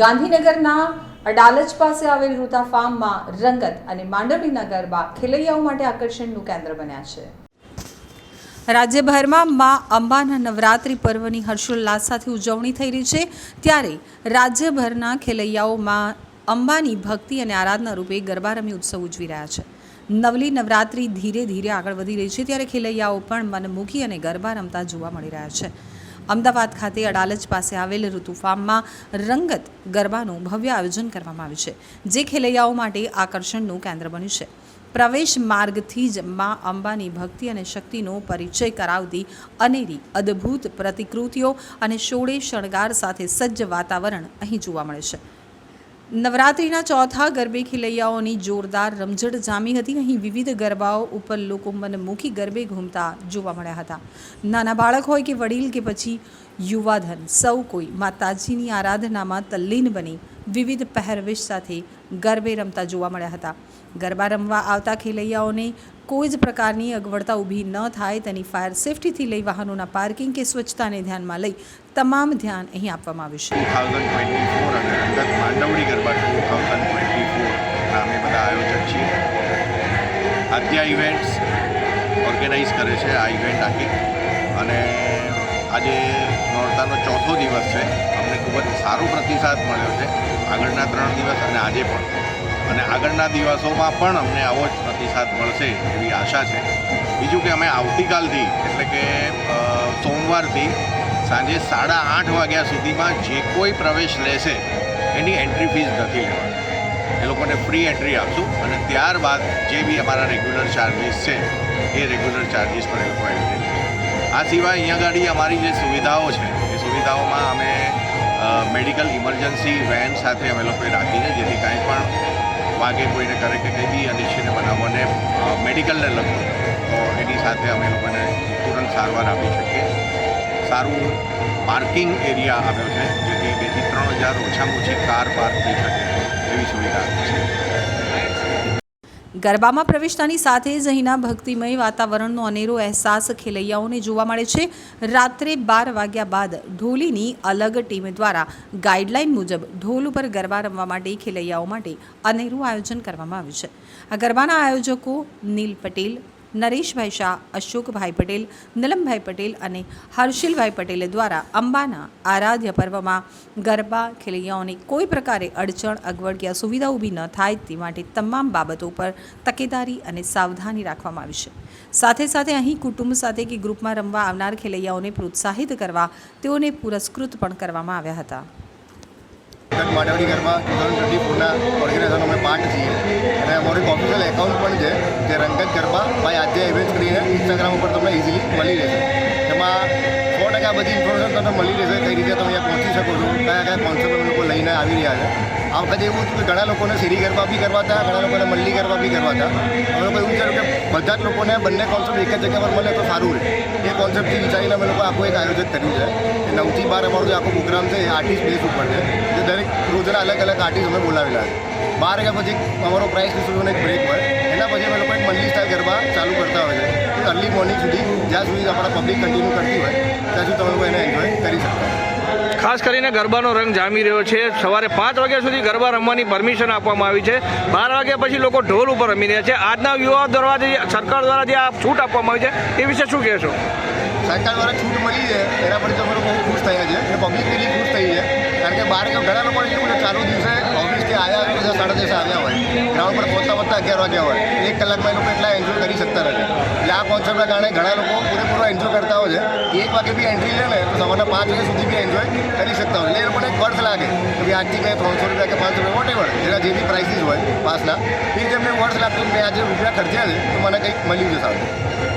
ગાંધીનગરના અડાલજ પાસે આવેલ રૂતા ફાર્મમાં રંગત અને માંડવીના ગરબા ખેલૈયાઓ માટે આકર્ષણનું કેન્દ્ર બન્યા છે. રાજ્યભરમાં મા અંબાના નવરાત્રિ પર્વની હર્ષોલ્લાસ સાથે ઉજવણી થઈ રહી છે. ત્યારે રાજ્યભરના ખેલૈયાઓમાં અંબાની ભક્તિ અને આરાધના રૂપે ગરબા રમી ઉત્સવ ઉજવી રહ્યા છે. નવલી નવરાત્રિ ધીરે ધીરે આગળ વધી રહી છે. ત્યારે ખેલૈયાઓ પણ મનમુખી અને ગરબા રમતા જોવા મળી રહ્યા છે. અમદાવાદ ખાતે અડાલજ પાસે આવેલ ઋતુ ફાર્મમાં રંગત ગરબાનું ભવ્ય આયોજન કરવામાં આવ્યું છે, જે ખેલૈયાઓ માટે આકર્ષણનું કેન્દ્ર બન્યું છે. પ્રવેશ માર્ગથી જ મા અંબાની ભક્તિ અને શક્તિનો પરિચય કરાવતી અનેરી અદ્ભુત પ્રતિકૃતિઓ અને શોળે શણગાર સાથે સજ્જ વાતાવરણ અહીં જોવા મળે છે. નવરાત્રિના ચોથા ગરબે ખેલૈયાઓની જોરદાર રમઝટ જામી હતી. અહીં વિવિધ ગરબાઓ ઉપર લોકો મનમુખી ગરબે ઘૂમતા જોવા મળ્યા હતા. નાના બાળક હોય કે વડીલ કે પછી યુવાધન, સૌ કોઈ માતાજીની આરાધનામાં તલ્લીન બની વિવિધ પહેરવેશ સાથે ગરબે રમતા જોવા મળ્યા હતા. ગરબા રમવા આવતા ખેલૈયાઓને કોઈ જ પ્રકારની અગવડતા ઊભી ન થાય તેની ફાયર સેફટીથી લઈ વાહનોના પાર્કિંગ કે સ્વચ્છતાને ધ્યાનમાં લઈ તમામ ધ્યાન અહીં આપવામાં આવ્યું છે. 2024 અને Rangat Mandvadi Garba two thousand twenty ફોરના અમે બધા આયોજક છીએ. આદ્યા ઇવેન્ટ્સ ઓર્ગેનાઇઝ કરે છે આ ઇવેન્ટ આખી. અને આજે નોરતાનો ચોથો દિવસ છે. અમને ખૂબ સારો પ્રતિસાદ મળ્યો છે આગળના ત્રણ દિવસ અને આજે પણ. અને આગળના દિવસોમાં પણ અમને આવો જ પ્રતિસાદ મળશે એવી આશા છે. બીજું કે અમે આવતીકાલથી, એટલે કે સોમવારથી સાંજે સાડા આઠ વાગ્યા સુધીમાં જે કોઈ પ્રવેશ લેશે, એની એન્ટ્રી ફીસ નથી લેવાની. એ લોકોને ફ્રી એન્ટ્રી આપશું અને ત્યારબાદ જે બી અમારા રેગ્યુલર ચાર્જિસ છે, એ રેગ્યુલર ચાર્જિસ પણ એ લોકો એન્ટ્રી આ સિવાય અહીંયા ગાડી અમારી જે સુવિધાઓ છે, એ સુવિધાઓમાં અમે મેડિકલ ઇમરજન્સી વેન સાથે અમે લોકોએ રાખીને જેથી કાંઈ પણ વાગે કોઈને કરે કે કંઈ બી અનિચ્છનીય બનાવોને મેડિકલને લગતું. તો એની સાથે અમે લોકોને તુરંત સારવાર આપી શકીએ. સારું પાર્કિંગ એરિયા આવ્યો છે, જેથી બેથી ત્રણ હજાર ઓછામાં ઓછી કાર પાર્ક થઈ શકે, એવી સુવિધા છે. ગરબામાં પ્રવેશતાની સાથે જ અહીંના ભક્તિમય વાતાવરણનો અનેરો અહેસાસ ખેલૈયાઓને જોવા મળે છે. રાત્રે બાર વાગ્યા બાદ ઢોલીની અલગ ટીમ દ્વારા ગાઈડલાઈન મુજબ ઢોલ ઉપર ગરબા રમવા માટે ખેલૈયાઓ માટે અનેરું આયોજન કરવામાં આવ્યું છે. આ ગરબાના આયોજકો નીલ પટેલ નરેશભાઈ શાહ અશોકભાઈ પટેલ, નીલમભાઈ પટેલ અને હર્ષિલભાઈ પટેલ દ્વારા અંબાના આરાધ્ય પર્વમાં ગરબા ખેલૈયાઓને કોઈ પ્રકારે અડચણ, અગવડ કે અસુવિધા ઊભી ન થાય તે માટે તમામ બાબતો પર તકેદારી અને સાવધાની રાખવામાં આવી છે. સાથે સાથે અહીં કુટુંબ સાથે કે ગ્રુપમાં રમવા આવનાર ખેલૈયાઓને પ્રોત્સાહિત કરવા તેઓને પુરસ્કૃત પણ કરવામાં આવ્યા હતા. તક Mandvadi Garba two thousand twenty ફોરના ઓર્ગેનાઇઝરનો અમે પાર્ટ છીએ. અને અમારું ઓફિશિયલ એકાઉન્ટ પણ છે, જે રંગત ગરબા બાય આજે ઇવેન્ટ કરીને ઇન્સ્ટાગ્રામ ઉપર તમને ઇઝીલી મળી રહેશે. એમાં સો ટકા બધી ઇન્ફોર્મેશન તમને મળી રહેશે, કઈ રીતે તમે અહીંયા પહોંચી શકો છો, કયા કયા કોન્સેપ્ટ લોકો લઈને આવી રહ્યા છે. આ વખતે એવું હતું કે ઘણા લોકોને સીરી ગરબા બી કરવા હતા ઘણા લોકોને મલ્લી ગરબા બી કરવા હતા અમે લોકો એવું વિચાર્યું કે બધા જ લોકોને બંને કોન્સેપ્ટ એક જ જગ્યા પર મળે તો સારું રહે. કોન્સેપ્ટથી વિચારીને અમે લોકો આખું એક આયોજન કર્યું છે. નવથી બાર અમારું જે આખો પ્રોગ્રામ છે એ આર્ટિસ્ટ બેઝ ઉપર છે. જે દરેક રોજના અલગ અલગ આર્ટિસ્ટ અમે બોલાવેલા છે. બાર વાગ્યા પછી અમારો પ્રાઇસ ડિસ્ટ્રીબ્યુશન એક બ્રેક હોય. એના પછી અમે લોકો એક મલ્લી સ્ટાઇલ ગરબા ચાલુ કરતા હોય છે. અર્લી મોર્નિંગ સુધી, જ્યાં સુધી આપણા પબ્લિક કન્ટિન્યુ કરતી હોય, ત્યાં સુધી તમે લોકો એને એન્જોય કરી શકતા ખાસ કરીને ગરબાનો રંગ જામી રહ્યો છે. સવારે પાંચ વાગ્યા સુધી ગરબા રમવાની પરમિશન આપવામાં આવી છે. બાર વાગ્યા પછી લોકો ઢોલ ઉપર રમી રહ્યા છે. આજના યુવા દ્વારા સરકાર દ્વારા જે આ છૂટ આપવામાં આવી છે, એ વિશે શું કહેશો? સરકાર દ્વારા છૂટ મળી છે, એના પર અમે બહુ ખુશ થયા છે અને પબ્લિક બી ખુશ થઈ છે. કારણ કે બહાર ઘણા લોકો એવું ને ચાલુ દિવસે ઓફિસથી આવ્યા હોય સાડા દસ આવ્યા હોય. ગ્રાઉન્ડ પર પહોંચતા પહોંચતા અગિયાર વાગ્યા હોય. એક કલાકમાં એ લોકો એટલા એન્જોય કરી શકતા નથી. એટલે આ કોન્સેપ્ટના કારણે ઘણા લોકો પૂરેપૂરો એન્જોય કરતા હોય છે. એક વાગે બી એન્ટ્રી લે ને, તો સવારના પાંચ વાગ્યા સુધી બી એન્જોય કરી શકતા હોય એટલે એ લોકોને એક વર્ષ લાગે કે આજથી મેં ત્રણસો રૂપિયા કે પાંચસો રૂપિયા વોટેવર એના જે બી પ્રાઇસીસ હોય પાસના એ તેમને વર્ષ લાગતું કે મેં આજે રૂપિયા ખર્ચ્યા છે, તો મને કંઈક મળ્યું છે સારું.